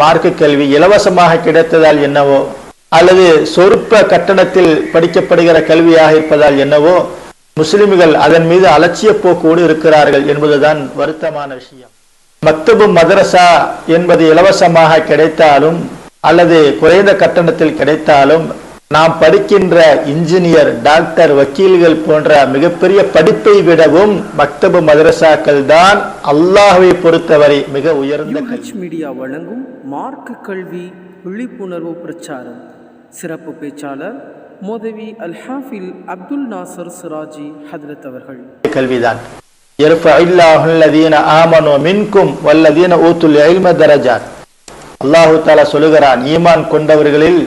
Mark கல்வி இலவசமாக கிடைத்ததால் என்னவோ அல்லது சொற்ப கட்டணத்தில் படிக்கப்படுகிற கல்வியாக இருப்பதால் என்னவோ முஸ்லிம்கள் அதன் மீது அலட்சிய போக்கோடு இருக்கிறார்கள் என்பதுதான் வருத்தமான விஷயம். மக்தபு மதரசா என்பது இலவசமாக கிடைத்தாலும் அல்லது குறைந்த கட்டணத்தில் கிடைத்தாலும் நாம் படிக்கின்ற இன்ஜினியர் டாக்டர் வக்கீல்கள் போன்ற மிகப்பெரிய படிப்பை விடவும் மக்தபு மதரசாக்கள் தான் அல்லாஹுவை பொறுத்தவரை மிக உயர்ந்த மீடியா வழங்கும் மார்க்க கல்வி விழிப்புணர்வு பிரச்சாரம். சிறப்பு பேச்சாளர் மோதவி அல்ஹாஃபில் அப்துல் நாசர் சிராஜி ஹதரத் அவர்கள். கல்விதான். அல்லாஹு தாலா சொல்லுகிறான் ஈமான் கொண்டவர்களில்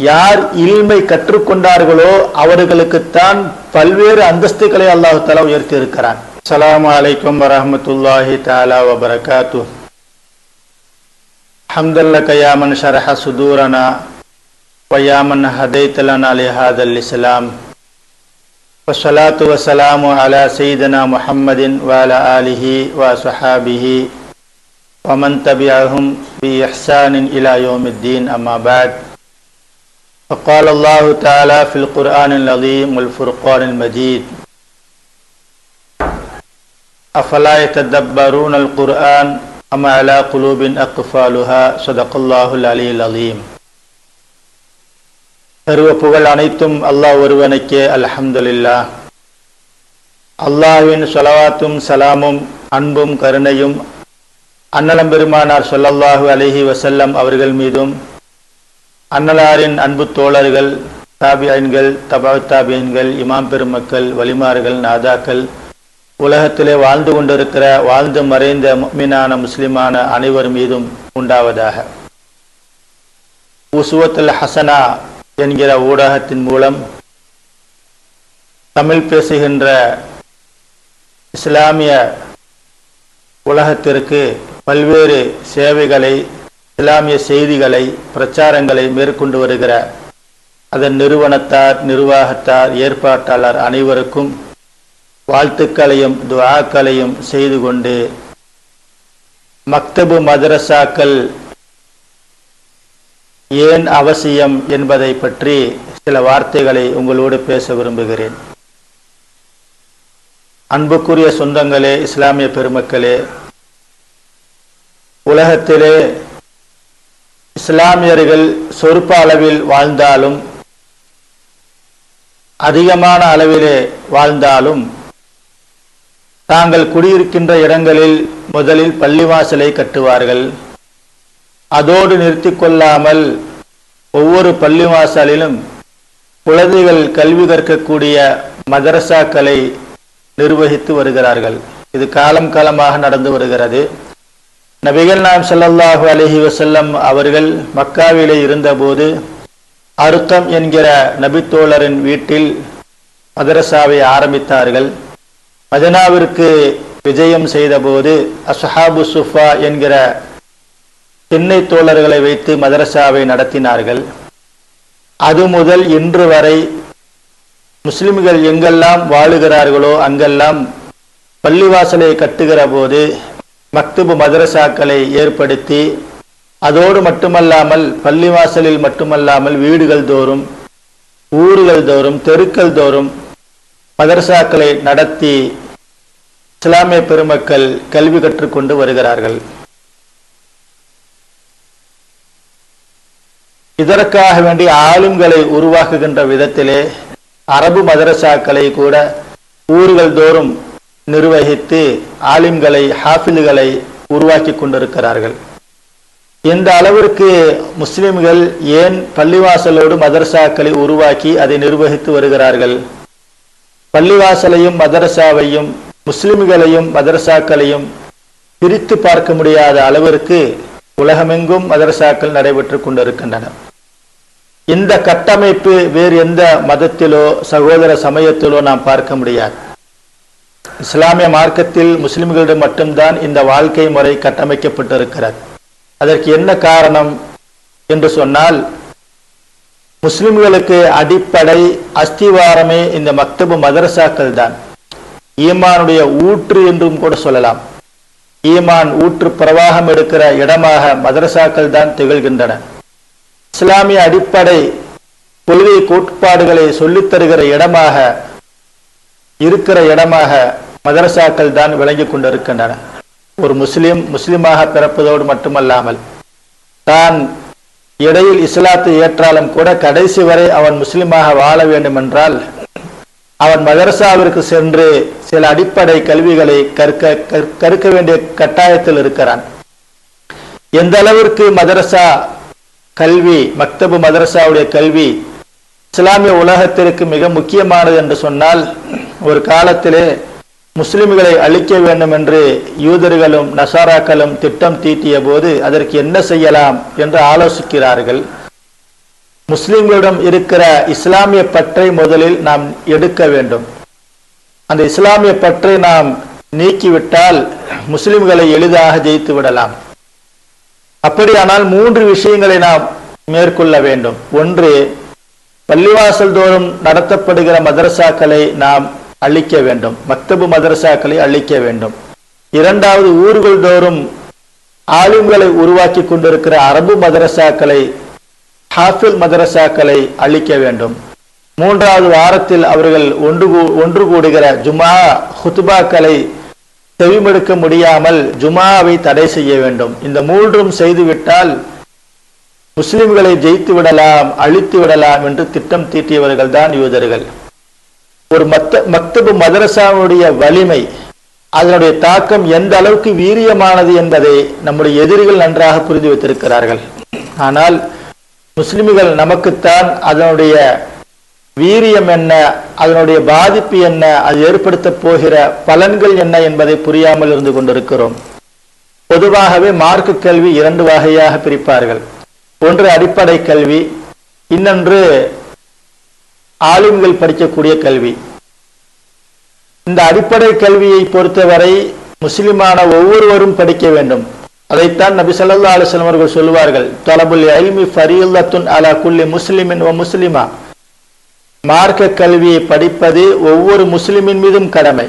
யார் இல்மை கற்றுக்கொண்டார்களோ அவர்களுக்குத்தான் பல்வேறு அந்தஸ்துகளை அல்லாஹு தாலா உயர்த்தி இருக்கிறான் அஸ்ஸலாமு அலைக்கும் வரஹ்மத்துல்லாஹி தஆலா வபரகாத்து ஹம்தல்லக யா மன் ஷரஹ சுதூரனா ويا من هديت لنا لهذا الإسلام والصلاة والسلام على سيدنا محمد وعلى آله وصحابه ومن تبعهم بإحسان إلى يوم الدين أما بعد فقال الله تعالى في القرآن العظيم والفرقان المجيد أفلا يتدبرون القرآن أم على قلوب أقفالها صدق الله العلي العظيم சர்வ புகழ் அனைத்தும் அல்லாஹ் ஒருவனுக்கே அல்ஹம்துலில்லா அல்லாஹ்வின் சொலவாத்தும் சலாமும் அன்பும் கருணையும் அன்னலம் பெருமானார் சொல்லல்லாஹு அலைஹி வசல்லம் அவர்கள் மீதும் அன்னலாரின் அன்பு தோழர்கள் தாபியன்கள் தபாத்தாபியன்கள் இமாம் பெருமக்கள் வலிமார்கள் நாதாக்கள் உலகத்திலே வாழ்ந்து கொண்டிருக்கிற வாழ்ந்து மறைந்த மீனான முஸ்லிமான அனைவர் மீதும் உண்டாவதாக. உசுவத்தில் ஹசனா என்கிற ஊடகத்தின் மூலம் தமிழ் பேசுகின்ற இஸ்லாமிய உலகத்திற்கு பல்வேறு சேவைகளை இஸ்லாமிய செய்திகளை பிரச்சாரங்களை மேற்கொண்டு வருகிற அதன் நிறுவனத்தார் நிர்வாகத்தார் ஏற்பாட்டாளர் அனைவருக்கும் வாழ்த்துக்களையும் துவாக்களையும் செய்து கொண்டு மக்தபு மதரசாக்கள் ஏன் அவசியம் என்பதை பற்றி சில வார்த்தைகளை உங்களோடு பேச விரும்புகிறேன். அன்புக்குரிய சொந்தங்களே இஸ்லாமிய பெருமக்களே உலகத்திலே இஸ்லாமியர்கள் சொற்ப அளவில் வாழ்ந்தாலும் அதிகமான அளவிலே வாழ்ந்தாலும் தாங்கள் குடியிருக்கின்ற இடங்களில் முதலில் பள்ளிவாசலை கட்டுவார்கள். அதோடு நிறுத்தி கொள்ளாமல் ஒவ்வொரு பள்ளிவாசலிலும் குழந்தைகள் கல்வி கற்கக்கூடிய மதரசாக்களை நிர்வகித்து வருகிறார்கள். இது காலம் காலமாக நடந்து வருகிறது. நபிகள் நாம் ஸல்லல்லாஹு அலஹி வசல்லம் அவர்கள் மக்காவிலே இருந்தபோது அருத்தம் என்கிற நபித்தோழரின் வீட்டில் மதரசாவை ஆரம்பித்தார்கள். மதனாவிற்கு விஜயம் செய்தபோது அஸ்ஹாபு சுஃபா என்கிற திண்ணை தோழர்களை வைத்து மதரசாவை நடத்தினார்கள். அது முதல் இன்று வரை முஸ்லிம்கள் எங்கெல்லாம் வாழுகிறார்களோ அங்கெல்லாம் பள்ளிவாசலை கட்டுகிற போது மக்துபு மதரசாக்களை ஏற்படுத்தி அதோடு மட்டுமல்லாமல் பள்ளிவாசலில் மட்டுமல்லாமல் வீடுகள் தோறும் ஊர்கள் தோறும் தெருக்கள் தோறும் மதரசாக்களை நடத்தி இஸ்லாமிய பெருமக்கள் கல்வி கற்றுக்கொண்டு வருகிறார்கள். இதற்காக வேண்டி ஆளும்களை உருவாக்குகின்ற விதத்திலே அரபு மதரசாக்களை கூட ஊர்கள் தோறும் நிர்வகித்து ஆலிம்களை ஹாஃபில்களை உருவாக்கி கொண்டிருக்கிறார்கள். இந்த அளவிற்கு முஸ்லிம்கள் ஏன் பள்ளிவாசலோடு மதரசாக்களை உருவாக்கி அதை நிர்வகித்து வருகிறார்கள்? பள்ளிவாசலையும் மதரசாவையும் முஸ்லிம்களையும் மதரசாக்களையும் பிரித்து பார்க்க முடியாத அளவிற்கு உலகமெங்கும் மதரசாக்கள் நடைபெற்று கொண்டிருக்கின்றன. இந்த கட்டமைப்பு வேறு எந்த மதத்திலோ சகோதர சமயத்திலோ நாம் பார்க்க முடியாது. இஸ்லாமிய மார்க்கத்தில் முஸ்லிம்களிடம் மட்டும்தான் இந்த வாழ்க்கை முறை கட்டமைக்கப்பட்டிருக்கிறது. அதற்கு என்ன காரணம் என்று சொன்னால் முஸ்லிம்களுக்கு அடிப்படை அஸ்திவாரமே இந்த மக்தபு மதரசாக்கள் தான். ஈமானுடைய ஊற்று என்றும் கூட சொல்லலாம். ஈமான் ஊற்று பிரவாகம் எடுக்கிற இடமாக மதரசாக்கள் தான் திகழ்கின்றன. இஸ்லாமிய அடிப்படை கொள்கை கோட்பாடுகளை சொல்லித் தருகிற இடமாக இருக்கிற இடமாக மதரசாக்கள் தான் விளங்கிக் கொண்டிருக்கின்றன. ஒரு முஸ்லிம் முஸ்லிமாக பிறப்பதோடு மட்டுமல்லாமல் தான் இடையில் இஸ்லாத்தை ஏற்றாலும் கூட கடைசி வரை அவன் முஸ்லிமாக வாழ வேண்டும் என்றால் அவன் மதரசாவிற்கு சென்று சில அடிப்படை கல்விகளை கற்க கற்க வேண்டிய கட்டாயத்தில் இருக்கிறான். எந்த அளவிற்கு மதரசா கல்வி மக்தபு மதரசாவுடைய கல்வி இஸ்லாமிய உலகத்திற்கு மிக முக்கியமானது என்று சொன்னால் ஒரு காலத்திலே முஸ்லிம்களை அழிக்க வேண்டும் என்று யூதர்களும் நசாராக்களும் திட்டம் தீட்டிய போது அதற்கு என்ன செய்யலாம் என்று ஆலோசிக்கிறார்கள். முஸ்லிம்களிடம் இருக்கிற இஸ்லாமிய பற்றை முதலில் நாம் எடுக்க வேண்டும். அந்த இஸ்லாமிய பற்றை நாம் நீக்கிவிட்டால் முஸ்லிம்களை எளிதாக ஜெயித்து விடலாம். அப்படியானால் மூன்று விஷயங்களை நாம் மேற்கொள்ள வேண்டும். ஒன்று பள்ளிவாசல் தோறும் நடத்தப்படுகிற மதரசாக்களை நாம் அழிக்க வேண்டும். மக்தபு மதரசாக்களை அழிக்க வேண்டும். இரண்டாவது ஊர்கள் தோறும் ஆலிம்களை உருவாக்கி கொண்டிருக்கிற அரபு மதரசாக்களை ஹாஃபில் மதரசாக்களை அழிக்க வேண்டும். மூன்றாவது வாரத்தில் அவர்கள் ஒன்று கூ- ஒன்று கூடுகிற ஜுமா ஹுத்துபாக்களை செவிமடுக்க முடியாமல் ஜுமாவை தடை செய்ய வேண்டும். இந்த மூன்றும் செய்துவிட்டால் முஸ்லிம்களை ஜெயித்து விடலாம் அழித்து விடலாம் என்று திட்டம் தீட்டியவர்கள் தான் யூதர்கள். ஒரு மத்த மக்தபு மதரசாவுடைய வலிமை அதனுடைய தாக்கம் எந்த அளவுக்கு வீரியமானது என்பதை நம்முடைய எதிரிகள் நன்றாக புரிந்து வைத்திருக்கிறார்கள். ஆனால் முஸ்லிம்கள் நமக்குத்தான் அதனுடைய வீரியம் என்ன அதனுடைய பாதிப்பு என்ன அது ஏற்படுத்த போகிற பலன்கள் என்ன என்பதை புரியாமல் இருந்து கொண்டிருக்கிறோம். பொதுவாகவே மார்க்கு கல்வி இரண்டு வகையாக பிரிப்பார்கள். ஒன்று அடிப்படை கல்வி இன்னொன்று ஆளுங்கள் படிக்கக்கூடிய கல்வி. இந்த அடிப்படை கல்வியை பொறுத்தவரை முஸ்லிமான ஒவ்வொருவரும் படிக்க வேண்டும். அதைத்தான் நபி சொல்லா அலுவலம் அவர்கள் சொல்லுவார்கள். தொலபுல் அல்மி ஃபரீலத்துன் அலா குல்லி முஸ்லிமின் ஓ முஸ்லிமா. மார்க்க கல்வியை படிப்பது ஒவ்வொரு முஸ்லிமின் மீதும் கடமை.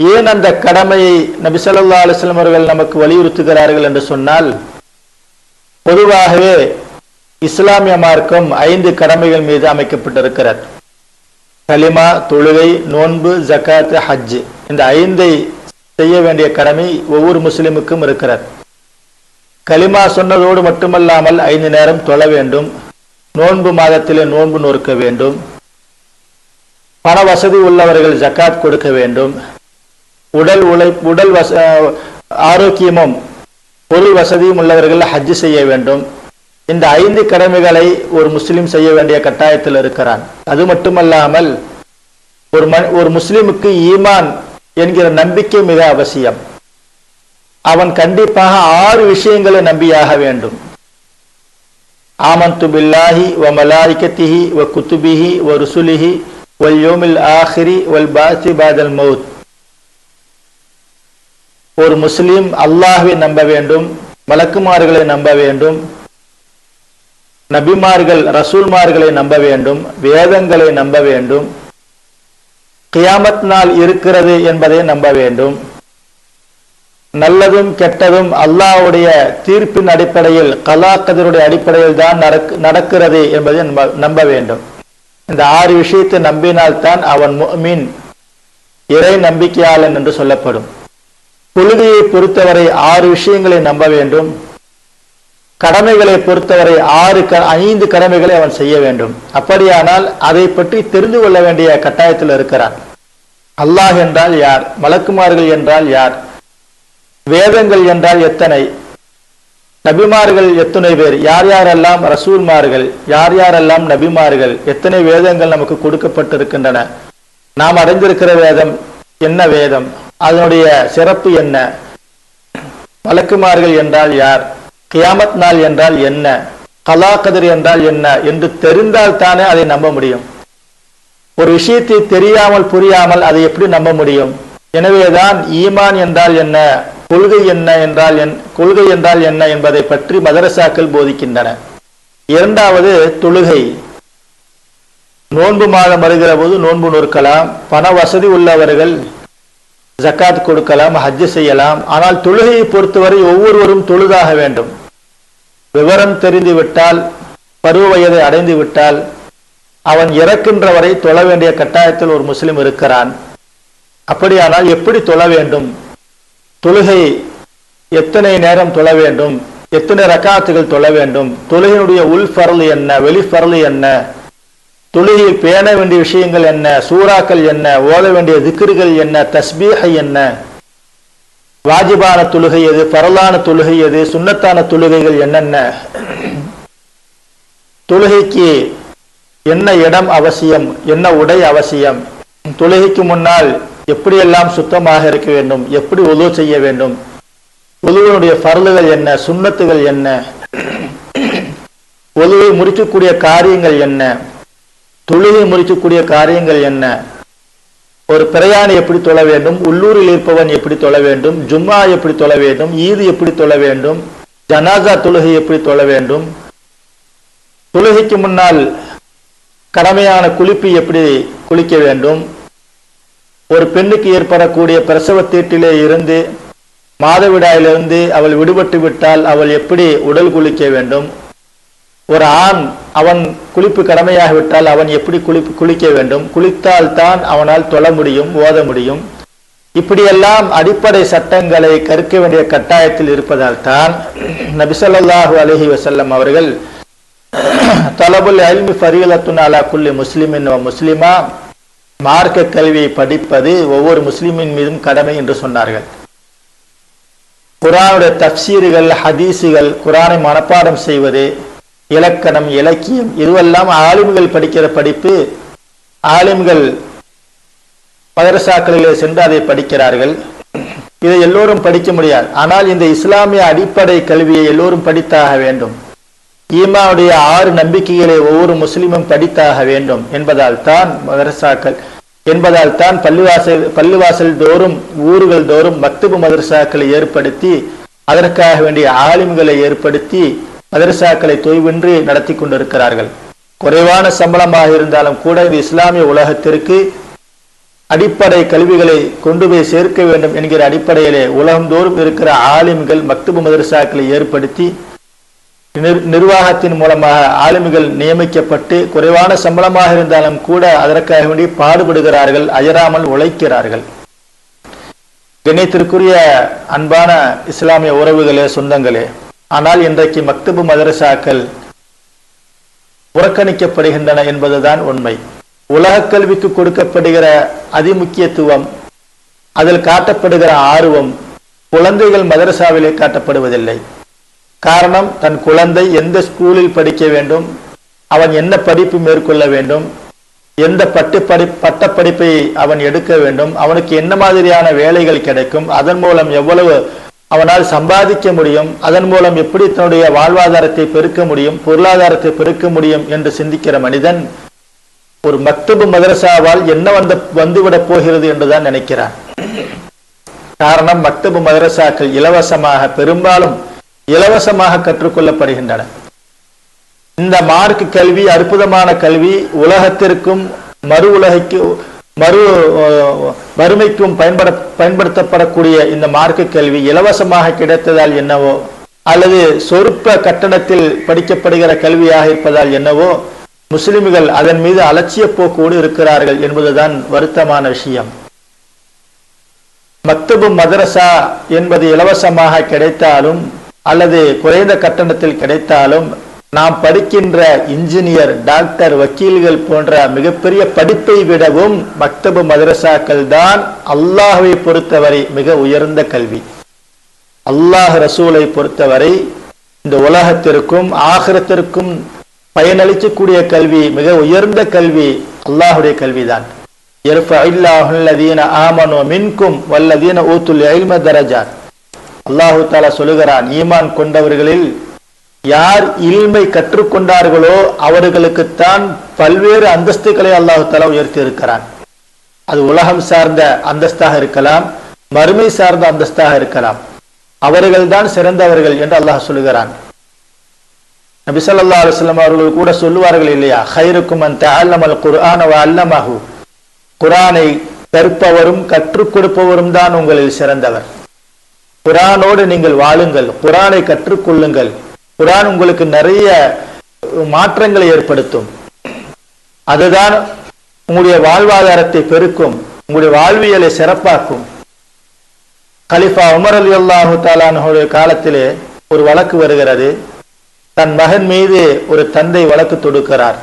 ஏன் அந்த கடமையை நபி சொல்லா அலுவலம் அவர்கள் நமக்கு வலியுறுத்துகிறார்கள் என்று சொன்னால் பொதுவாகவே இஸ்லாமிய மார்க்கம் ஐந்து கடமைகள் மீது அமைக்கப்பட்டிருக்கிறது. கலிமா தொழுகை நோன்பு ஜகாத் ஹஜ் இந்த ஐந்தை செய்ய வேண்டிய கடமை ஒவ்வொரு முஸ்லிமுக்கும் இருக்கிறது. கலிமா சொன்னதோடு மட்டுமல்லாமல் ஐந்து நேரம் தொழ வேண்டும். நோன்பு மாதத்திலே நோன்பு நொறுக்க வேண்டும். பண வசதி உள்ளவர்கள் ஜக்காத் கொடுக்க வேண்டும். உடல் உழை உடல் வச ஆரோக்கியமும் பொருள் வசதியும் உள்ளவர்கள் ஹஜ் செய்ய வேண்டும். இந்த ஐந்து கடமைகளை ஒரு முஸ்லிம் செய்ய வேண்டிய கட்டாயத்தில் இருக்கிறான். அது மட்டுமல்லாமல் ஒரு ஒரு முஸ்லிமுக்கு ஈமான் என்கிற நம்பிக்கை மிக அவசியம். அவன் கண்டிப்பாக ஆறு விஷயங்களை நம்பியாக வேண்டும். ஆமந்து பில்லாஹி வ மலாரிக்கத்திஹி வ குத்துபிஹி வ ருசுலிஹி வல் யோமில் ஆஹிரி வல் பாசி பாதல் மவுத் ஒரு முஸ்லீம் அல்லாஹ்வை நம்ப வேண்டும் மலக்குமார்களை நம்ப வேண்டும் நபிமார்கள் ரசூல்மார்களை நம்ப வேண்டும் வேதங்களை நம்ப வேண்டும். கியாமத் நாள் இருக்கிறது என்பதை நம்ப வேண்டும். நல்லதும் கெட்டதும் அல்லாவுடைய தீர்ப்பின் அடிப்படையில் கலாக்கதருடைய அடிப்படையில் தான் நடக்கிறது என்பதை நம்ப- நம்ப வேண்டும். இந்த ஆறு விஷயத்தை நம்பினால்தான் அவன் மீன் இறை நம்பிக்கையாளன் என்று சொல்லப்படும். தொழுகையை பொறுத்தவரை ஆறு விஷயங்களை நம்ப வேண்டும். கடமைகளை பொறுத்தவரை ஆறு க- ஐந்து கடமைகளை அவன் செய்ய வேண்டும். அப்படியானால் அதை பற்றி தெரிந்து கொள்ள வேண்டிய கட்டாயத்தில் இருக்கிறான். அல்லாஹ் என்றால் யார்? மலக்குமார்கள் என்றால் யார்? வேதங்கள் என்றால் எத்தனை? நபிமார்கள் எத்தனை பேர்? யார் யாரெல்லாம் ரசூல்மார்கள்? யார் யாரெல்லாம் நபிமார்கள்? எத்தனை வேதங்கள் நமக்கு கொடுக்கப்பட்டிருக்கின்றன? நாம் அறிந்திருக்கிற வேதம் என்ன வேதம்? அதனுடைய சிறப்பு என்ன? மலக்குமார்கள் என்றால் யார்? கியாமத் நாள் என்றால் என்ன? கலா கதிர் என்றால் என்ன? என்று தெரிந்தால் தானே அதை நம்ப முடியும். ஒரு விஷயத்தை தெரியாமல் புரியாமல் அதை எப்படி நம்ப முடியும்? எனவேதான் ஈமான் என்றால் என்ன? கொள்கை என்ன என்றால் என் கொள்கை என்றால் என்ன என்பதை பற்றி மதரசாக்கள் போதிக்கின்றன. இரண்டாவது தொழுகை. நோன்பு மாதம் வருகிற போது நோன்பு நொறுக்கலாம். பண வசதி உள்ளவர்கள் ஜக்காத் கொடுக்கலாம் ஹஜ்ஜு செய்யலாம். ஆனால் தொழுகையை பொறுத்தவரை ஒவ்வொருவரும் தொழுதாக வேண்டும். விவரம் தெரிந்து விட்டால் பருவ வயதை அடைந்து விட்டால் அவன் இறக்கின்ற வரை தொழ வேண்டிய கட்டாயத்தில் ஒரு முஸ்லிம் இருக்கிறான். அப்படியானால் எப்படி தொழ வேண்டும்? தொழுகை எத்தனை நேரம் தொழ வேண்டும்? எத்தனை ரக்காத்துகள் தொழ வேண்டும்? தொழுகையினுடைய உள்பரல் என்ன? வெளிப்பரல் என்ன? தொழுகையில் பேண வேண்டிய விஷயங்கள் என்ன? சூறாக்கள் என்ன? ஓத வேண்டிய திக்ருகள் என்ன? தஸ்பீஹை என்ன? வாஜிபான தொழுகை எது? பரலான தொழுகை எது? சுண்ணத்தான தொழுகைகள் என்னென்ன? தொழுகைக்கு என்ன இடம் அவசியம்? என்ன உடை அவசியம்? தொழுகைக்கு முன்னால் எப்படியெல்லாம் சுத்தமாக இருக்க வேண்டும்? எப்படி உதவு செய்ய வேண்டும்? உதவினுடைய பரலுகள் என்ன? சுண்ணத்துகள் என்ன? உதவை முறிக்கக்கூடிய காரியங்கள் என்ன? தொழுகை முடிக்கக்கூடிய காரியங்கள் என்ன? ஒரு பிரயாணி எப்படி தொழ வேண்டும்? உள்ளூரில் இருப்பவன் எப்படி தொழ வேண்டும்? ஜும்மா எப்படி தொழ வேண்டும்? ஈது எப்படி தொழ வேண்டும்? ஜனாசா தொழுகை எப்படி தொழ வேண்டும்? தொழுகைக்கு முன்னால் கடமையான குளிப்பு எப்படி குளிக்க வேண்டும்? ஒரு பெண்ணுக்கு ஏற்படக்கூடிய பிரசவ தீட்டிலே இருந்து மாதவிடாயிலிருந்து அவள் விடுபட்டு விட்டால் அவள் எப்படி உடல் குளிக்க வேண்டும்? ஒரு ஆண் அவன் குளிப்பு கடமையாகிவிட்டால் அவன் எப்படி குளிப்பு குளிக்க வேண்டும்? குளித்தால் தான் அவனால் தொழ முடியும் ஓத முடியும். இப்படியெல்லாம் அடிப்படை சட்டங்களை கற்க வேண்டிய கட்டாயத்தில் இருப்பதால் தான் நபிசல்லாஹு அலஹி வசல்லம் அவர்கள் தலபுல் அல்மி ஃபரீலத்துன் அலா குல்லி முஸ்லிமின் முஸ்லிமா மார்க்க கல்வியை படிப்பது ஒவ்வொரு முஸ்லிமின் மீதும் கடமை என்று சொன்னார்கள். குரானுடைய தப்சீர்கள் ஹதீஸுகள் குரானை மனப்பாடம் செய்வது இலக்கணம் இலக்கியம் இதுவெல்லாம் ஆலிம்கள் படிக்கிற படிப்பு. ஆலிம்கள் மதரசாக்களிலே சென்று அதை படிக்கிறார்கள். இதை எல்லோரும் படிக்க முடியாது. ஆனால் இந்த இஸ்லாமிய அடிப்படை கல்வியை எல்லோரும் படித்தாக வேண்டும். ஈமாவுடைய ஆறு நம்பிக்கைகளை ஒவ்வொரு முஸ்லிமும் படித்தாக வேண்டும் என்பதால் தான் மதரசாக்கள் என்பதால் தான் பள்ளிவாசல் பள்ளிவாசல் தோறும் ஊர்கள் தோறும் மக்தபு மதரசாக்களை ஏற்படுத்தி அதற்காக வேண்டிய ஆலிம்களை ஏற்படுத்தி மதரசாக்களை தொய்வின்றி நடத்தி கொண்டிருக்கிறார்கள். குறைவான சம்பளமாக இருந்தாலும் கூட இது இஸ்லாமிய உலகத்திற்கு அடிப்படை கல்விகளை கொண்டு போய் சேர்க்க வேண்டும் என்கிற அடிப்படையிலே உலகந்தோறும் இருக்கிற ஆலிம்கள் மக்தபு மதரசாக்களை ஏற்படுத்தி நிர்வாகத்தின் மூலமாக ஆளுமைகள் நியமிக்கப்பட்டு குறைவான சம்பளமாக இருந்தாலும் கூட அதற்காக வேண்டி பாடுபடுகிறார்கள் அயராமல் உழைக்கிறார்கள். கணித்திற்குரிய அன்பான இஸ்லாமிய உறவுகளே சொந்தங்களே ஆனால் இன்றைக்கு மக்தபு மதரசாக்கள் புறக்கணிக்கப்படுகின்றன என்பதுதான் உண்மை. உலக கல்விக்கு கொடுக்கப்படுகிற அதிமுக்கியத்துவம் அதில் காட்டப்படுகிற ஆர்வம் குழந்தைகள் மதரசாவிலே காட்டப்படுவதில்லை. காரணம் தன் குழந்தை எந்த ஸ்கூலில் படிக்க வேண்டும் அவன் என்ன படிப்பு மேற்கொள்ள வேண்டும் எந்த பட்டு படி பட்ட படிப்பை அவன் எடுக்க வேண்டும் அவனுக்கு என்ன மாதிரியான வேலைகள் கிடைக்கும் அதன் மூலம் எவ்வளவு அவனால் சம்பாதிக்க முடியும். அதன் மூலம் எப்படி தன்னுடைய வாழ்வாதாரத்தை பெருக்க முடியும் பொருளாதாரத்தை பெருக்க முடியும் என்று சிந்திக்கிற மனிதன் ஒரு மக்தபு மதரசாவால் என்ன வந்த வந்துவிடப் போகிறது என்றுதான் நினைக்கிறான். காரணம் மக்தபு மதரசாக்கள் இலவசமாக பெரும்பாலும் இலவசமாக கற்றுக்கொள்ளப்படுகின்றன. இந்த மார்க் கல்வி அற்புதமான கல்வி உலகத்திற்கும் மறு உலகைக்கு மறு வறுமைக்கும் பயன்பட பயன்படுத்தப்படக்கூடிய இந்த மார்க்க கல்வி இலவசமாக கிடைத்ததால் என்னவோ அல்லது சொற்ப கட்டணத்தில் படிக்கப்படுகிற கல்வியாக இருப்பதால் என்னவோ முஸ்லிம்கள் அதன் மீது அலட்சிய போக்கோடு இருக்கிறார்கள் என்பதுதான் வருத்தமான விஷயம். மக்தபு மதரசா என்பது இலவசமாக கிடைத்தாலும் அல்லது குறைந்த கட்டணத்தில் கிடைத்தாலும் நாம் படிக்கின்ற இன்ஜினியர் டாக்டர் வக்கீல்கள் போன்ற மிகப்பெரிய படிப்பை விடவும் மக்தபு மதரசாக்கள் தான் அல்லாஹுவை பொறுத்தவரை மிக உயர்ந்த கல்வி. அல்லாஹ் ரசூலை பொறுத்தவரை இந்த உலகத்திற்கும் ஆகரத்திற்கும் பயனளிக்கக்கூடிய கல்வி மிக உயர்ந்த கல்வி அல்லாஹுடைய கல்விதான். ஆமனோ வல்லதீன ஊத்துல் எல்ம அல்லாஹு தாலா சொல்லுகிறான் ஈமான் கொண்டவர்களில் யார் இல்மை கற்றுக்கொண்டார்களோ அவர்களுக்குத்தான் பல்வேறு அந்தஸ்துகளை அல்லாஹால உயர்த்தி இருக்கிறான். அது உலகம் சார்ந்த அந்தஸ்தாக இருக்கலாம் மறுமை சார்ந்த அந்தஸ்தாக இருக்கலாம். அவர்கள்தான் சிறந்தவர்கள் என்று அல்லாஹ் சொல்லுகிறான். நபிசல்லா அலுவலம் அவர்கள் கூட சொல்லுவார்கள் இல்லையா? ஹைருக்கும் அந்த அல்லமல் குரானவா அல்லமாகு குரானை கற்பவரும் கற்றுக் கொடுப்பவரும் தான் உங்களில் சிறந்தவர். குரானோடு நீங்கள் வாழுங்கள் குரானை கற்றுக்கொள்ளுங்கள். குரான் உங்களுக்கு நிறைய மாற்றங்களை ஏற்படுத்தும். அதுதான் உங்களுடைய வாழ்வாதாரத்தை பெருக்கும் உங்களுடைய வாழ்வியலை சிறப்பாக்கும். கலிஃபா உமர் அலி அல்லாஹு தாலானுடைய காலத்திலே ஒரு வழக்கு வருகிறது. தன் மகன் மீது ஒரு தந்தை வழக்கு தொடுக்கிறார்.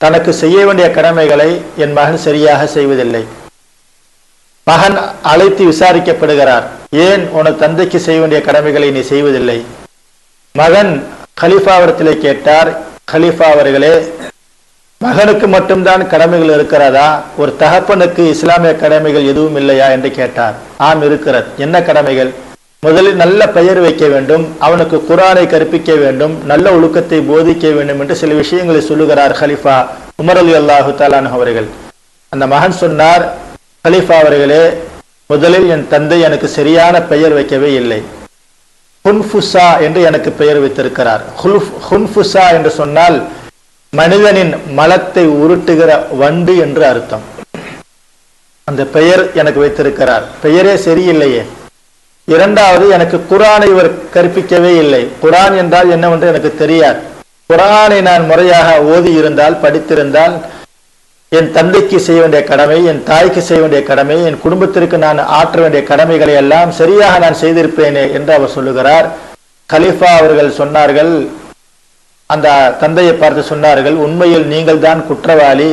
தனக்கு செய்ய வேண்டிய கடமைகளை என் மகன் சரியாக செய்வதில்லை. மகன் அழைத்து விசாரிக்கப்படுகிறார். ஏன் உனது தந்தைக்கு செய்ய வேண்டிய கடமைகளை நீ செய்வதில்லை? மகன் கலிஃபாவிடத்திலே கேட்டார் கலீஃபா அவர்களே மகனுக்கு மட்டும்தான் கடமைகள் இருக்கிறதா? ஒரு தகப்பனுக்கு இஸ்லாமிய கடமைகள் எதுவும் இல்லையா? என்று கேட்டார். ஆம் இருக்கிறது. என்ன கடமைகள்? முதலில் நல்ல பெயர் வைக்க வேண்டும் அவனுக்கு குரானை கற்பிக்க வேண்டும் நல்ல ஒழுக்கத்தை போதிக்க வேண்டும் என்று சில விஷயங்களை சொல்லுகிறார் ஹலிஃபா உமர் அலி அல்லாஹு தாலான் அவர்கள். அந்த மகன் சொன்னார் ஹலிஃபா அவர்களே முதலில் என் தந்தை எனக்கு சரியான பெயர் வைக்கவே இல்லை. ஹுன்ஃபுசா என்று எனக்கு பெயர் வைத்திருக்கிறார். ஹுன்ஃபுசா என்று சொன்னால் மனிதனின் மலத்தை உருட்டுகிற வண்டு என்று அர்த்தம். அந்த பெயர் எனக்கு வைத்திருக்கிறார். பெயரே சரியில்லையே. இரண்டாவது எனக்கு குரானை இவர் கற்பிக்கவே இல்லை. குரான் என்றால் என்னவென்று எனக்கு தெரியாது. குரானை நான் முறையாக ஓதி இருந்தால் படித்திருந்தால் என் தந்தைக்கு செய்ய வேண்டிய கடமை என் தாய்க்கு செய்ய வேண்டிய கடமை என் குடும்பத்திற்கு நான் ஆற்ற வேண்டிய கடமைகளை எல்லாம் சரியாக நான் செய்திருப்பேனே என்று அவர் சொல்லுகிறார். கலிஃபா அவர்கள் சொன்னார்கள் அந்த தந்தையை பார்த்து சொன்னார்கள் உண்மையில் நீங்கள் தான் குற்றவாளி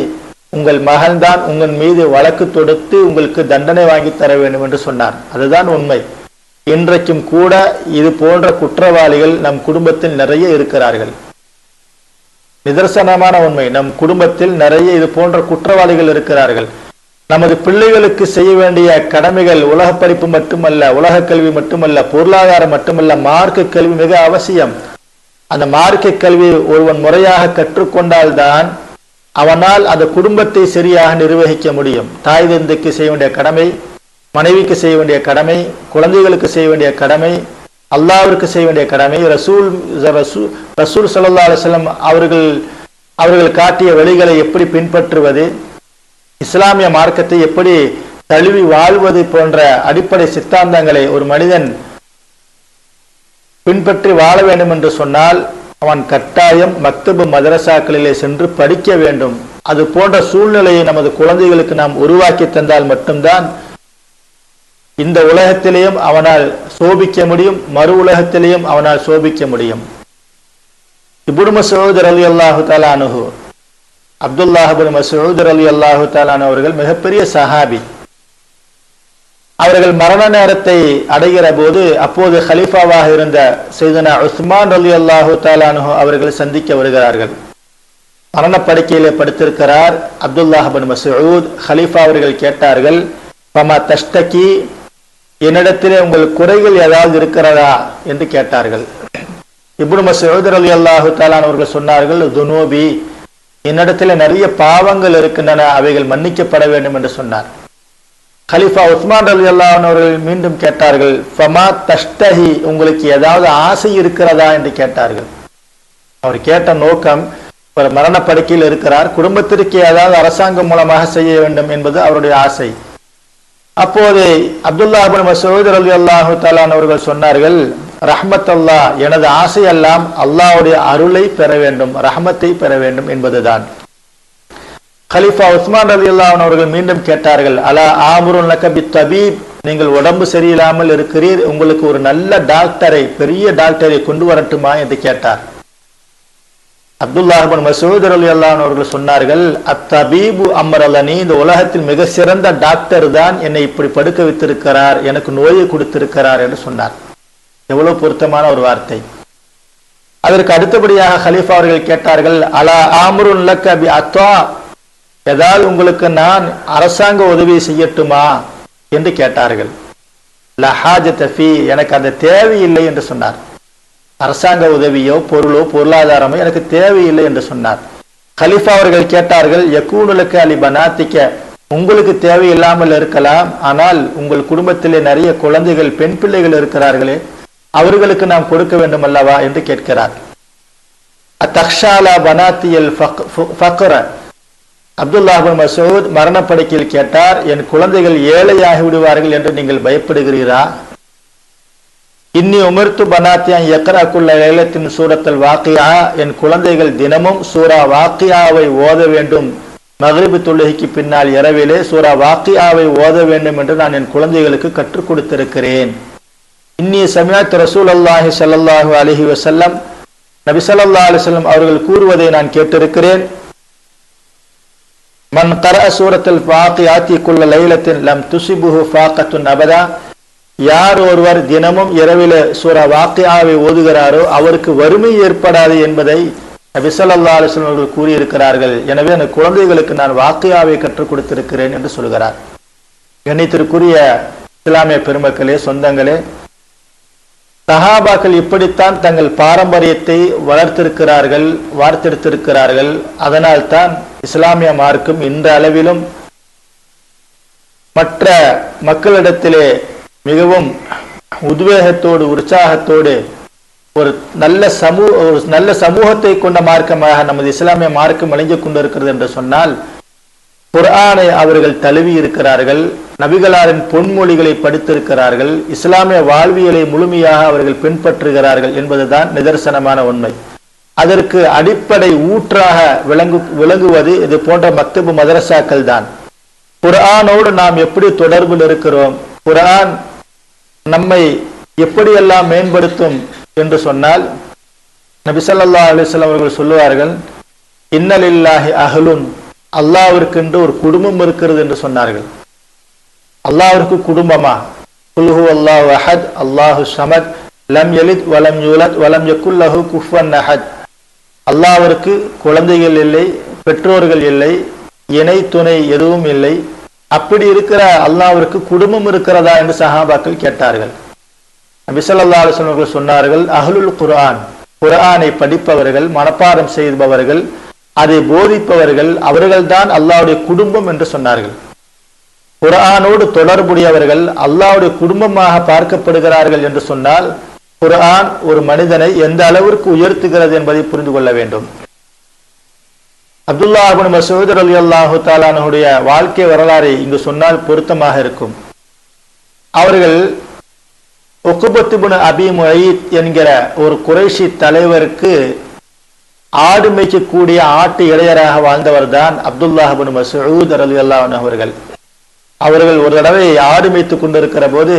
உங்கள் மகன்தான் உங்கள் மீது வழக்கு தொடுத்து உங்களுக்கு தண்டனை வாங்கி தர வேண்டும் என்று சொன்னார். அதுதான் உண்மை. இன்றைக்கும் கூட இது போன்ற குற்றவாளிகள் நம் குடும்பத்தில் நிறைய இருக்கிறார்கள். நிதர்சனமான உண்மை. நம் குடும்பத்தில் நிறைய இது போன்ற குற்றவாளிகள் இருக்கிறார்கள். நமது பிள்ளைகளுக்கு செய்ய வேண்டிய கடமைகள் உலக படிப்பு மட்டுமல்ல உலக கல்வி மட்டுமல்ல பொருளாதாரம் மட்டுமல்ல மார்க்க கல்வி மிக அவசியம். அந்த மார்க்க கல்வி ஒருவன் முறையாக கற்றுக்கொண்டால்தான் அவனால் அந்த குடும்பத்தை சரியாக நிர்வகிக்க முடியும். தாய் தந்தைக்கு செய்ய வேண்டிய கடமை மனைவிக்கு செய்ய வேண்டிய கடமை குழந்தைகளுக்கு செய்ய வேண்டிய கடமை அல்லாவிற்கு செய்ய வேண்டிய கடமை ரசூல் ரசூல் சல்லா அலுவலம் அவர்கள் அவர்கள் காட்டிய வழிகளை எப்படி பின்பற்றுவது இஸ்லாமிய மார்க்கத்தை எப்படி தழுவி வாழ்வது போன்ற அடிப்படை சித்தாந்தங்களை ஒரு மனிதன் பின்பற்றி வாழ வேண்டும் என்று சொன்னால் அவன் கட்டாயம் மக்தபு மதரசாக்களிலே சென்று படிக்க வேண்டும். அது போன்ற சூழ்நிலையை நமது குழந்தைகளுக்கு நாம் உருவாக்கி தந்தால் மட்டும்தான் இந்த உலகத்திலேயும் அவனால் சோபிக்க முடியும் மறு உலகத்திலேயும் அவனால் சோபிக்க முடியும். இபுன் மசூத் அலி அல்லாஹு தாலானுஹு அப்துல்லாஹின் மசூத் அலி அல்லாஹு தாலான் அவர்கள் மிகப்பெரிய சஹாபி. அவர்கள் மரண நேரத்தை அடைகிற போது அப்போது ஹலீஃபாவாக இருந்த செய்தனா உஸ்மான் அலி அல்லாஹு தாலானு அவர்கள் சந்திக்க வருகிறார்கள். மரணப்படுக்கையிலே படுத்திருக்கிறார் அப்துல்லாஹின் மசூத். ஹலீஃபா அவர்கள் கேட்டார்கள் பமா தஷ்டகி என்னிடத்திலே உங்கள் குறைகள் ஏதாவது இருக்கிறதா என்று கேட்டார்கள். இப்னு மசூத் அலி அல்லாஹு தாலான் அவர்கள் சொன்னார்கள் துனோபி என்னிடத்தில் நிறைய பாவங்கள் இருக்கின்றன அவைகள் மன்னிக்கப்பட வேண்டும் என்று சொன்னார். ஹலிஃபா உஸ்மான் அலி அல்லாஹன் அவர்கள் மீண்டும் கேட்டார்கள் ஃபமா தஷ்டஹி உங்களுக்கு ஏதாவது ஆசை இருக்கிறதா? என்று கேட்டார்கள். அவர் கேட்ட நோக்கம் ஒரு மரணப்படுக்கையில் இருக்கிறார் குடும்பத்திற்கு ஏதாவது அரசாங்கம் மூலமாக செய்ய வேண்டும் என்பது அவருடைய ஆசை. அப்போது அப்துல்லாஹின் மசூத் அலி அல்லாஹு தாலான் அவர்கள் சொன்னார்கள் ரஹ்மத் அல்லா எனது ஆசை எல்லாம் அல்லாஹுடைய அருளை பெற வேண்டும் ரஹமத்தை பெற வேண்டும் என்பதுதான். கலிஃபா உஸ்மான் அலி அல்லாஹன் அவர்கள் மீண்டும் கேட்டார்கள் அலா ஆமுருன் லக்கபி தபீப் நீங்கள் உடம்பு சரியில்லாமல் இருக்கிறீர் உங்களுக்கு ஒரு நல்ல டாக்டரை பெரிய டாக்டரை கொண்டு வரட்டுமா? என்று கேட்டார். அப்துல்லாஹின் மசூத் அலி அல்லான் அவர்கள் சொன்னார்கள் அத்தபீபு அமரலனி இந்த உலகத்தில் மிக சிறந்த டாக்டர் தான் என்னை இப்படி படுக்க வைத்திருக்கிறார் எனக்கு நோயை கொடுத்திருக்கிறார் என்று சொன்னார். எவ்வளவு பொருத்தமான ஒரு வார்த்தை. அதற்கு அடுத்தபடியாக ஹலீஃபா அவர்கள் கேட்டார்கள் அலா ஆமுருன் லக்கபி அத்தா ஏதாவது உங்களுக்கு நான் அரசாங்க உதவி செய்யட்டுமா? என்று கேட்டார்கள். லஹாஜ தஃபி எனக்கு அந்த தேவையில்லை என்று சொன்னார். அரசாங்க உதவியோ பொருளோ பொருளாதாரமோ எனக்கு தேவையில்லை என்று சொன்னார். கலிஃபா அவர்கள் கேட்டார்கள் யக்கூனுலுக்கு அலி பனாத்திக்க உங்களுக்கு தேவையில்லாமல் இருக்கலாம் ஆனால் உங்கள் குடும்பத்திலே நிறைய குழந்தைகள் பெண் பிள்ளைகள் இருக்கிறார்களே அவர்களுக்கு நாம் கொடுக்க வேண்டும் அல்லவா? என்று கேட்கிறார். அத்தக்ஷாலா பனாத்தியல் ஃபக்ர. அப்துல்லாஹின் மசூத் மரணப்படுக்கையில் கேட்டார் என் குழந்தைகள் ஏழையாகி விடுவார்கள் என்று நீங்கள் பயப்படுகிறீரா? இன்னி உமர்த்து பனாத்தியான் எக்கராக்குள்ள லேலத்தின் சூரத்தல் வாக்கியா என் குழந்தைகள் தினமும் சூரா வாக்கியாவை ஓத வேண்டும். மகிழ்வு தொழுகைக்கு பின்னால் இரவிலே சூரா வாக்கியாவை ஓத வேண்டும் என்று நான் என் குழந்தைகளுக்கு கற்றுக் கொடுத்திருக்கிறேன். இன்னி சமியாத் ரசூல் அல்லாஹி சல்லாஹூ அலஹி வசல்லம் நபி சல்லா அலிஸ்லம் அவர்கள் கூறுவதை நான் கேட்டிருக்கிறேன். மன் கர சூரத்தில் பாக்கி ஆத்திக்குள்ள லைலத்தின் லம் துசிபுஹு ஃபாக்கத்துன் அபதா யார் ஒருவர் தினமும் இரவில சூரா வாக்கியாவை ஓதுகிறாரோ அவருக்கு வறுமை ஏற்படாது என்பதை நபிசல்லா அலுவலம் அவர்கள் கூறியிருக்கிறார்கள். எனவே அந்த குழந்தைகளுக்கு நான் வாக்கியாவை கற்றுக் கொடுத்திருக்கிறேன் என்று சொல்கிறார். கணித்திற்குரிய இஸ்லாமிய பெருமக்களே சொந்தங்களே சஹாபாக்கள் இப்படித்தான் தங்கள் பாரம்பரியத்தை வளர்த்திருக்கிறார்கள் வார்த்தெடுத்திருக்கிறார்கள். அதனால் தான் இஸ்லாமிய மார்க்கும் இந்த அளவிலும் மற்ற மக்களிடத்திலே மிகவும் உத்வேகத்தோடு உற்சாகத்தோடு ஒரு நல்ல சமூக ஒரு நல்ல சமூகத்தை கொண்ட மார்க்கமாக நமது இஸ்லாமிய மார்க்கம் விளங்கிக் கொண்டிருக்கிறது என்று சொன்னால் குர்ஆனை அவர்கள் தழுவி இருக்கிறார்கள் நபிகளாரின் பொன்மொழிகளை படித்திருக்கிறார்கள் இஸ்லாமிய வாழ்வியலை முழுமையாக அவர்கள் பின்பற்றுகிறார்கள் என்பதுதான் நிதர்சனமான உண்மை. அதற்கு அடிப்படை ஊற்றாக விளங்கு விளங்குவது இது போன்ற மக்தபு மதரசாக்கள் தான் குர்ஆனோடு நாம் எப்படி தொடர்பில் இருக்கிறோம்? குர்ஆன் நம்மை எப்படியெல்லாம் மேம்படுத்தும் என்று சொன்னால் நபிசல்லா அலிஸ்லாம் அவர்கள் சொல்லுவார்கள் இன்னலில்லாஹி அகலும் அல்லாவிற்கென்று ஒரு குடும்பம் இருக்கிறது என்று சொன்னார்கள். அல்லாவிற்கு குடும்பமா? குல்ஹு அல்லாஹ் அஹத். அல்லாஹு சமத் லம் எலித் வலம் யூலத். வலம் யக்குல்லஹு குஃபன் அஹத். அல்லாவிற்கு குழந்தைகள் இல்லை பெற்றோர்கள் இல்லை இணை துணை எதுவும் இல்லை. அப்படி இருக்கிற அல்லாவிற்கு குடும்பம் இருக்கிறதா என்று சஹாபாக்கள் கேட்டார்கள். நபிசல்லா அலுவலர்கள் சொன்னார்கள் அஹ்லுல் குர்ஆன். குரானை படிப்பவர்கள் மனப்பாடம் செய்பவர்கள் அதை போதிப்பவர்கள் அவர்கள்தான் அல்லாவுடைய குடும்பம் என்று சொன்னார்கள். குரானோடு தொடர்புடையவர்கள் அல்லாவுடைய குடும்பமாக பார்க்கப்படுகிறார்கள் என்று சொன்னால் குரான் ஒரு மனிதனை எந்த அளவிற்கு உயர்த்துகிறது என்பதை புரிந்து கொள்ள வேண்டும். அப்துல்லா அப்துல்லாஹின் மசூத் அலி அல்லாஹு தாலானுடைய வாழ்க்கை வரலாறை இங்கு சொன்னால் பொருத்தமாக இருக்கும். அவர்கள் ஒக்குபத்துபுன் அபி முயீத் என்கிற ஒரு குறைஷி தலைவருக்கு ஆடு மேய்க்கக்கூடிய ஆட்டு இளையராக வாழ்ந்தவர் தான் அப்துல்லாஹின் மசூத் அலி அல்லாஹன் அவர்கள். அவர்கள் ஒரு தடவை ஆடு மேய்த்து கொண்டிருக்கிற போது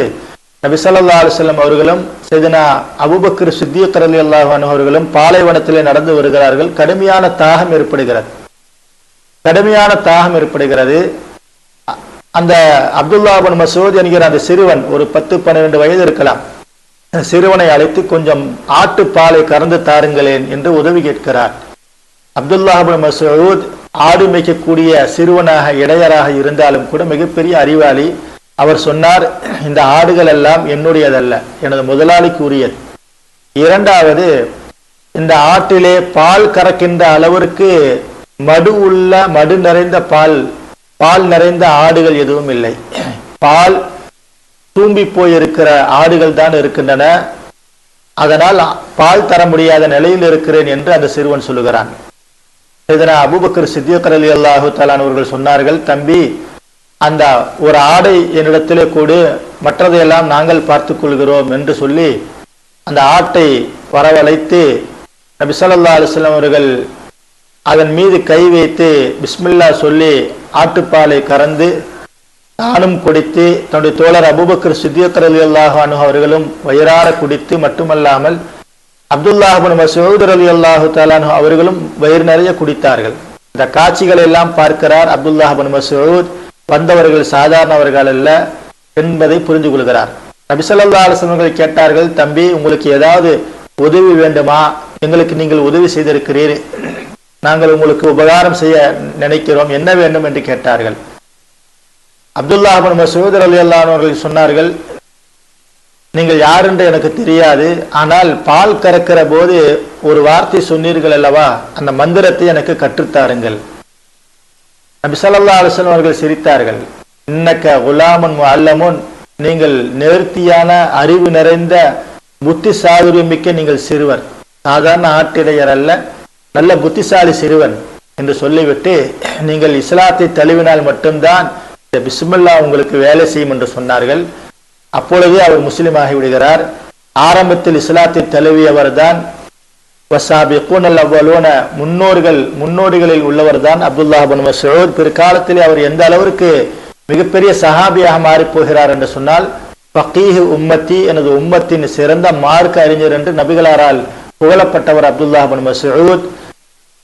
நபிசல்லா அலுவலம் அவர்களும் செய்தனா அபுபக்கர் சித்திய அலி அல்லாஹான் அவர்களும் பாலைவனத்திலே நடந்து வருகிறார்கள். கடுமையான தாகம் ஏற்படுகிறது. கடுமையான தாகம் ஏற்படுகிறது. அந்த அப்துல்லாபின் மசூத் என்கிற அந்த சிறுவன் ஒரு பத்து பன்னிரண்டு வயது இருக்கலாம். சிறுவனை அழைத்து கொஞ்சம் ஆட்டு பாலை கறந்து தாருங்களேன் என்று உதவி கேட்கிறார். அப்துல்லாஹின் மசூத் ஆடு மேய்க்கக்கூடிய சிறுவனாக இடையராக இருந்தாலும் கூட மிகப்பெரிய அறிவாளி. அவர் சொன்னார் இந்த ஆடுகள் எல்லாம் என்னுடையதல்ல எனது முதலாளிக்கு உரியது இரண்டாவது இந்த ஆட்டிலே பால் கறக்கின்ற அளவிற்கு மடு உள்ள மடு நிறைந்த பால் பால் நிறைந்த ஆடுகள் எதுவும் இல்லை. பால் தூம்பி போயிருக்கிற ஆடுகள் தான் இருக்கின்றன. அதனால் பால் தர முடியாத நிலையில் இருக்கிறேன் என்று அந்த சிறுவன் சொல்லுகிறான். இதனால் அபுபக்கர் சித்தியக்கர் அலி அல்லாஹு தாலான் அவர்கள் சொன்னார்கள் தம்பி அந்த ஒரு ஆடை என்னிடத்திலே கூடு. மற்றதையெல்லாம் நாங்கள் பார்த்து கொள்கிறோம் என்று சொல்லி அந்த ஆட்டை வரவழைத்து நபிசல்லா அலுவலம் அவர்கள் அதன் மீது கை வைத்து பிஸ்மில்லா சொல்லி ஆட்டுப்பாலை கறந்து தானும் குடித்து தன்னுடைய தோழர் அபுபக்கர் சித்தியக்கரலி அல்லாஹானு அவர்களும் வயிறார குடித்து மட்டுமல்லாமல் அப்துல்லாஹின் மசூத் அலி அல்லாஹு தாலானு அவர்களும் வயிறு நிறைய குடித்தார்கள். இந்த காட்சிகளை எல்லாம் பார்க்கிறார் அப்துல்லாஹின் மசூத். வந்தவர்கள் சாதாரணவர்கள் அல்ல என்பதை புரிந்து கொள்கிறார். நபிசல்லா அலுவலர்கள் கேட்டார்கள் தம்பி உங்களுக்கு ஏதாவது உதவி வேண்டுமா? எங்களுக்கு நீங்கள் உதவி செய்திருக்கிறீர். நாங்கள் உங்களுக்கு உபகாரம் செய்ய நினைக்கிறோம். என்ன வேண்டும் என்று கேட்டார்கள். அப்துல்லாஹின் மசூதர் அலி அல்லானவர்கள் சொன்னார்கள் நீங்கள் யார் என்று எனக்கு தெரியாது. ஆனால் பால் கறக்கிற போது ஒரு வார்த்தை சொன்னீர்கள் அல்லவா? அந்த மந்திரத்தை எனக்கு கற்றுத்தாருங்கள். நபி சல்லா அலுவலம் அவர்கள் சிரித்தார்கள். இன்னக்க குலாமன் அல்லமுன் நீங்கள் நேர்த்தியான அறிவு நிறைந்த புத்தி சாதுரியம் மிக்க நீங்கள் சிறுவர். சாதாரண ஆட்டிடையர் அல்ல. நல்ல புத்திசாலி சிறுவன் என்று சொல்லிவிட்டு நீங்கள் இஸ்லாத்தை தழுவினால் மட்டும்தான் இந்த பிஸ்மில்லா உங்களுக்கு வேலை செய்யும் என்று சொன்னார்கள். அப்பொழுதே அவர் முஸ்லீம் விடுகிறார். ஆரம்பத்தில் இஸ்லாத்தை தழுவியவர் தான் அவ்வளோன முன்னோர்கள் முன்னோடிகளில் உள்ளவர் தான் அப்துல்லா பின் மசூத். பிற்காலத்திலே அவர் எந்த அளவிற்கு மிகப்பெரிய சஹாபியாக மாறிப்போகிறார் என்று சொன்னால் பக்கீஹ் உம்மத்தி எனது உம்மத்தின் சிறந்த மார்க்க அறிஞர் என்று நபிகளாரால் புகழப்பட்டவர் அப்துல்லா பின் மசூத்.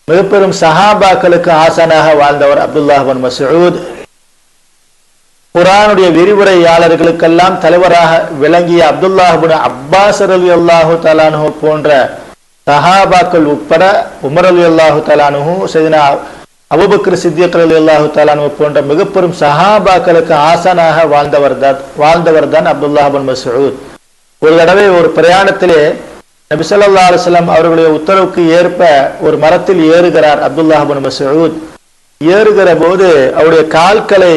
மிகப்பெரும் சஹாபாக்களுக்கு ஆசனாக வாழ்ந்தவர் அப்துல்லாஹின் மசூத். குரானுடைய விரிவுரையாளர்களுக்கெல்லாம் தலைவராக விளங்கிய அப்துல்லாஹிபின் அப்பாஸ் அலி அல்லாஹு தலானு போன்ற சஹாபாக்கள் உட்பட உமர் அலி அல்லாஹு தலானு செய்தினா அபுபக்ர சித்தியக் அலி அல்லாஹு தலானு போன்ற மிகப்பெரும் சஹாபாக்களுக்கு ஆசானாக வாழ்ந்தவர் தான் வாழ்ந்தவர் தான் அப்துல்லாஹிபின் மசூத். ஒரு தடவை ஒரு பிரயாணத்திலே நபிசல்லா அலுவலம் அவர்களுடைய உத்தரவுக்கு ஏற்ப ஒரு மரத்தில் ஏறுகிறார் அப்துல்லாஹிபின் மசூத். ஏறுகிற போது அவருடைய கால்களை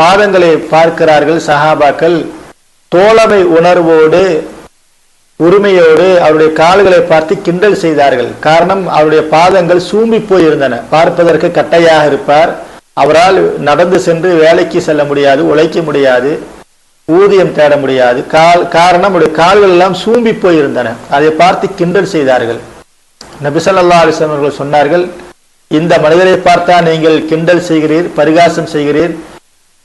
பாதங்களை பார்க்கிறார்கள் சஹாபாக்கள். தோழமை உணர்வோடு உரிமையோடு அவருடைய கால்களை பார்த்து கிண்டல் செய்தார்கள். காரணம் அவருடைய பாதங்கள் சூம்பி போயிருந்தன. பார்ப்பதற்கு கட்டையாக இருப்பார். அவரால் நடந்து சென்று வேலைக்கு செல்ல முடியாது உழைக்க முடியாது. ஊதியம் தேட முடியாது. கால் காரணம் அவருடைய கால்கள் எல்லாம் சூம்பி போயிருந்தன. அதை பார்த்து கிண்டல் செய்தார்கள். நபிசல்லா அலிஸ்லாம் அவர்கள் சொன்னார்கள் இந்த மனிதரை பார்த்தா நீங்கள் கிண்டல் செய்கிறீர் பரிகாசம் செய்கிறீர்.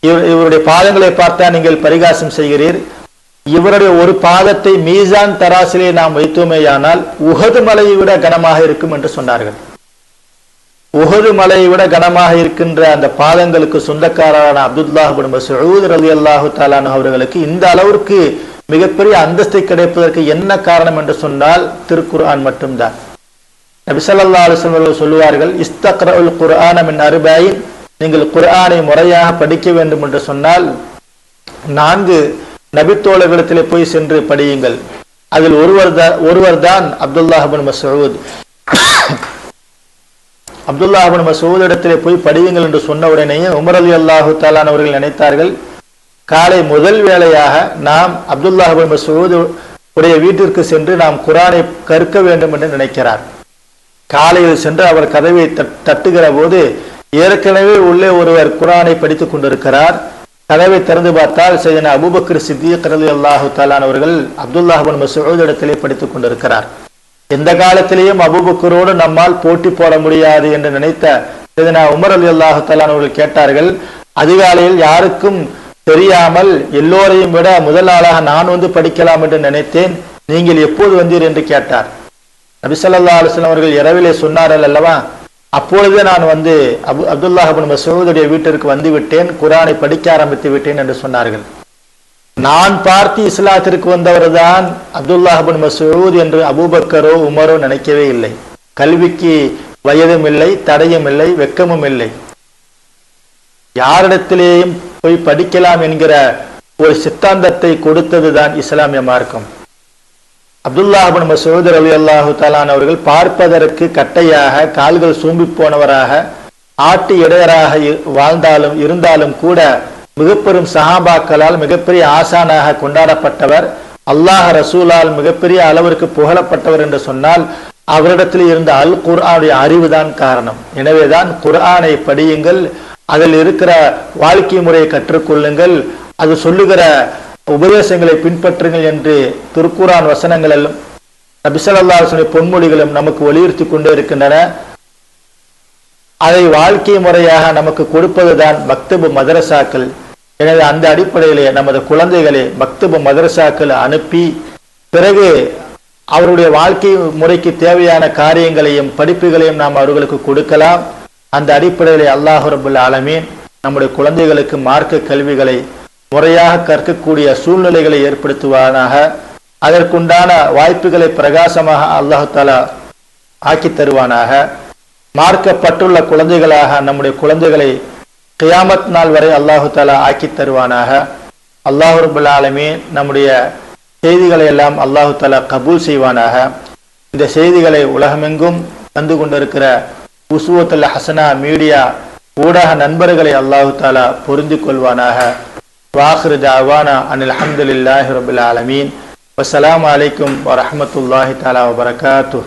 இவர் இவருடைய பாதங்களை பார்த்தா நீங்கள் பரிகாசம் செய்கிறீர். இவருடைய ஒரு பாதத்தை மீசான் தராசிலே நாம் வைத்தோமேயானால் உகது மலையை விட கனமாக இருக்கும் என்று சொன்னார்கள். உகது மலையை விட கனமாக இருக்கின்ற அந்த பாதங்களுக்கு சொந்தக்காரரான அப்துல்லாஹிபின் மசூத் ரலி அல்லாஹு தாலானு அவர்களுக்கு இந்த அளவிற்கு மிகப்பெரிய அந்தஸ்தை கிடைப்பதற்கு என்ன காரணம் என்று சொன்னால் திருக்குர்ஆன் மட்டும்தான். நபிசல்லா அலுவலம் அவர்கள் சொல்லுவார்கள் இஸ்தக்ரல் குர்ஆனம் என் அருபாயின் நீங்கள் குர்ஆனை முறையாக படிக்க வேண்டும் என்று சொன்னால் நான்கு நபித்தோழர்களிடத்திலே போய் சென்று படியுங்கள். அதில் ஒருவர் தான் ஒருவர் தான் அப்துல்லாஹிபின் மசூத். அப்துல்லாஹிபின் மசூத் இடத்திலே போய் படியுங்கள் என்று சொன்ன உடனேயே உமர் அலி அல்லாஹு தாலான் அவர்கள் நினைத்தார்கள் காலை முதல் வேளையாக நாம் அப்துல்லாஹிபின் மசூத் உடைய வீட்டிற்கு சென்று நாம் குரானை கற்க வேண்டும் என்று நினைக்கிறார். காலையில் சென்று அவர் கதவை தட்டுகிற போது ஏற்கனவே உள்ளே ஒருவர் குரானை படித்துக் கொண்டிருக்கிறார். கதவை திறந்து பார்த்தால் செய்தன அபுபக்கர் சித்திக் ரலி அல்லாஹு தாலான் அவர்கள் அப்துல்லாஹிபின் மசூத் இடத்திலே படித்துக் கொண்டிருக்கிறார். எந்த காலத்திலேயும் அபுபக்கரோடு நம்மால் போட்டி போட முடியாது என்று நினைத்த செய்தன உமர் அலி அல்லாஹு அவர்கள் கேட்டார்கள் அதிகாலையில் யாருக்கும் தெரியாமல் எல்லோரையும் விட முதல் ஆளாக நான் வந்து படிக்கலாம் என்று நினைத்தேன். நீங்கள் எப்போது வந்தீர்? என்று கேட்டார். நபிசல்லா அலுவலம் அவர்கள் இரவிலே சொன்னார்கள் அல்லவா அப்பொழுதே நான் வந்து அபு அப்துல்லாஹபின் மசூதுடைய வீட்டிற்கு வந்து விட்டேன் குரானை படிக்க ஆரம்பித்து விட்டேன் என்று சொன்னார்கள். நான் பார்த்து இஸ்லாத்திற்கு வந்தவர் தான் அப்துல்லாஹின் மசூத் என்று அபூபக்கரோ உமரோ நினைக்கவே இல்லை. கல்விக்கு வயதும் இல்லை தடையும் இல்லை வெக்கமும் இல்லை. யாரிடத்திலேயும் போய் படிக்கலாம் என்கிற ஒரு சித்தாந்தத்தை கொடுத்ததுதான் இஸ்லாமிய மார்க்கம். அப்துல்லாஹின் மசூத் ரவி அல்லாஹு தாலான் அவர்கள் பார்ப்பதற்கு கட்டையாக கால்கள் சூம்பி போனவராக ஆட்டு இடையராக வாழ்ந்தாலும் இருந்தாலும் கூட மிகப்பெரும் சஹாபாக்களால் மிகப்பெரிய ஆசானாக கொண்டாடப்பட்டவர். அல்லாஹ் ரசூலால் மிகப்பெரிய அளவிற்கு புகழப்பட்டவர் என்று சொன்னால் அவரிடத்தில் இருந்த அல் குர்ஆனுடைய அறிவுதான் காரணம். எனவேதான் குர்ஆனை படியுங்கள் அதில் இருக்கிற வாழ்க்கை முறையை கற்றுக்கொள்ளுங்கள் அது சொல்லுகிற உபதேசங்களை பின்பற்றுங்கள் என்று திருக்குரான் வசனங்களும் நபிசல்லாசனுடைய பொன்மொழிகளும் நமக்கு வலியுறுத்தி கொண்டே இருக்கின்றன. அதை வாழ்க்கை முறையாக நமக்கு கொடுப்பதுதான் மக்தபு மதரசாக்கள். எனவே அந்த அடிப்படையிலே நமது குழந்தைகளை மக்தபு மதரசாக்கள் அனுப்பி பிறகு அவருடைய வாழ்க்கை முறைக்கு தேவையான காரியங்களையும் படிப்புகளையும் நாம் அவர்களுக்கு கொடுக்கலாம். அந்த அடிப்படையிலே அல்லாஹு ரபுல் ஆலமீன் நம்முடைய குழந்தைகளுக்கு மார்க்க கல்விகளை முறையாக கற்கக்கூடிய சூழ்நிலைகளை ஏற்படுத்துவானாக. அதற்குண்டான வாய்ப்புகளை பிரகாசமாக அல்லாஹு தாலா ஆக்கி தருவானாக. மார்க்கப்பட்டுள்ள குழந்தைகளாக நம்முடைய குழந்தைகளை கியாமத் நாள் வரை அல்லாஹு தாலா ஆக்கி தருவானாக. அல்லாஹு ரபுல் ஆலமே நம்முடைய செய்திகளை எல்லாம் அல்லாஹு தாலா கபூல் செய்வானாக. இந்த செய்திகளை உலகமெங்கும் தந்து கொண்டிருக்கிற உசுவத்துல ஹசனா மீடியா ஊடக நண்பர்களை அல்லாஹு தாலா புரிந்து கொள்வானாக. வாஹிரு தாவானா அனில் அஹமதுல்லாஹி ரபுல் ஆலமீன். வசலாம் அலைக்கும் வரமத்துல்லாஹி தாலா வபரகாத்து